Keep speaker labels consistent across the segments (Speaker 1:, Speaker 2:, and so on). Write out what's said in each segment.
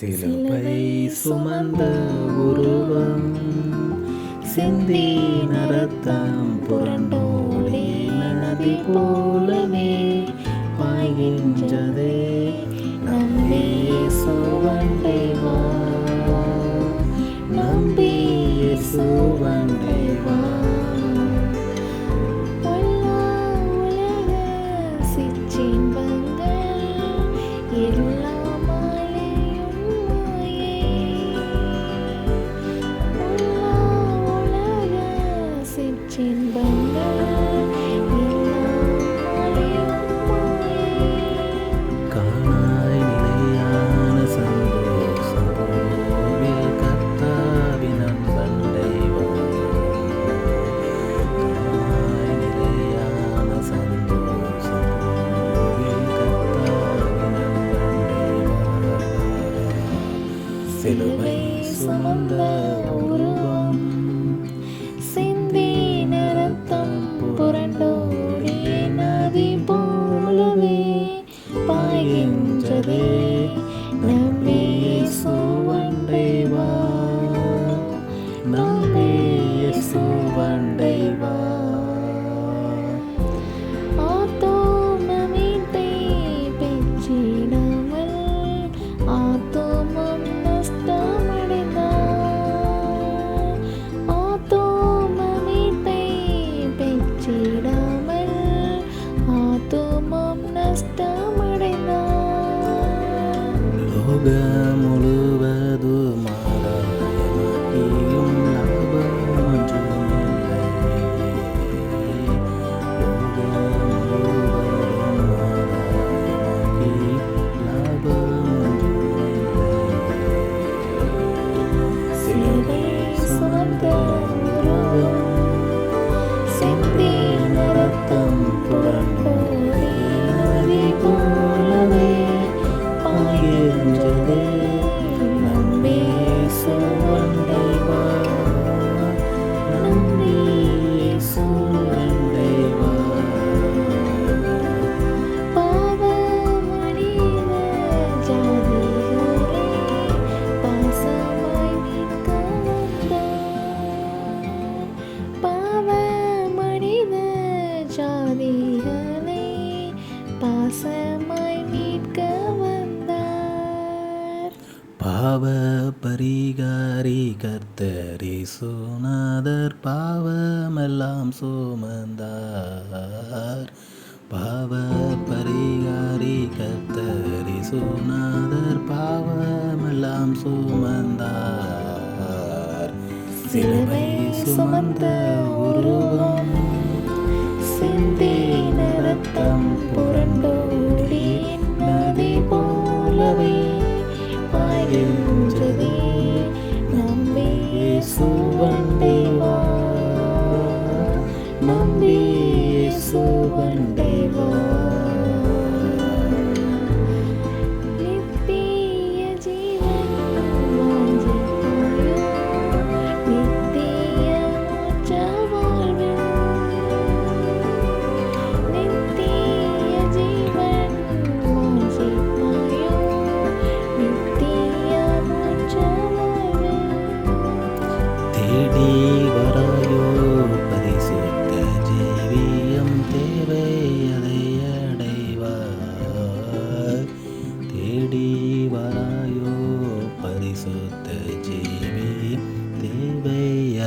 Speaker 1: சிலுவை சுமந்த உருவம் சிந்தி நரத்தம் புரண்டோடே நதி போலவே பாய்கின்றதே. நம்பி சுவண்டை வா. நம்பி
Speaker 2: சுவன் മുഖമുള്ള பாவ
Speaker 1: பரிகாரி கர்த்தரே சோநாதர் பாவமெல்லாம் சோமந்தார். பாவ பரிகாரி கர்த்தரே சோநாதர் பாவமெல்லாம் சோமந்தார். சிலுவை சுமந்த உருவம்
Speaker 2: சிந்தி நிறத்தம்
Speaker 1: புரண்ட Amen.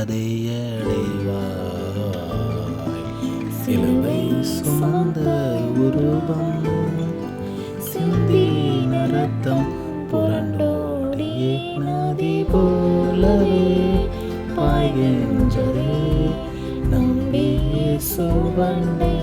Speaker 1: அதை அடைவாய் சிலுவை சுமந்த உருவம். சிந்தி நரத்தம் புறநோடிய நதி போலவே பாய்கின்றதே. நம்பி சுவண்டை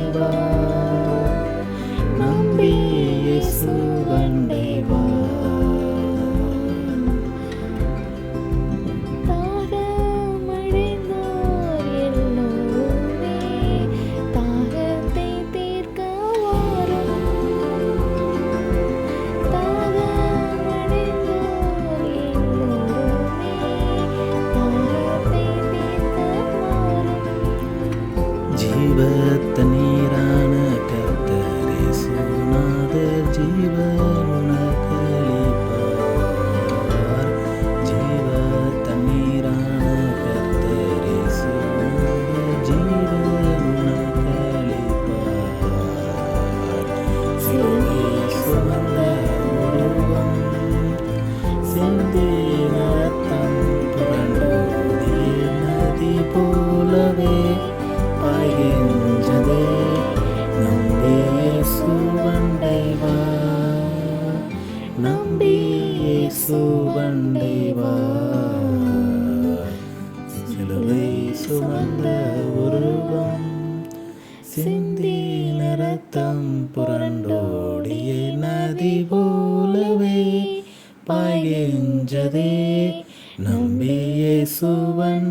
Speaker 2: தேவா சிலுவை சுமந்த
Speaker 1: உருவம் சிந்தி நிறத்தம் புரண்டோடிய நதி போலவே பாய்கின்றதே நம்பியே சுவன்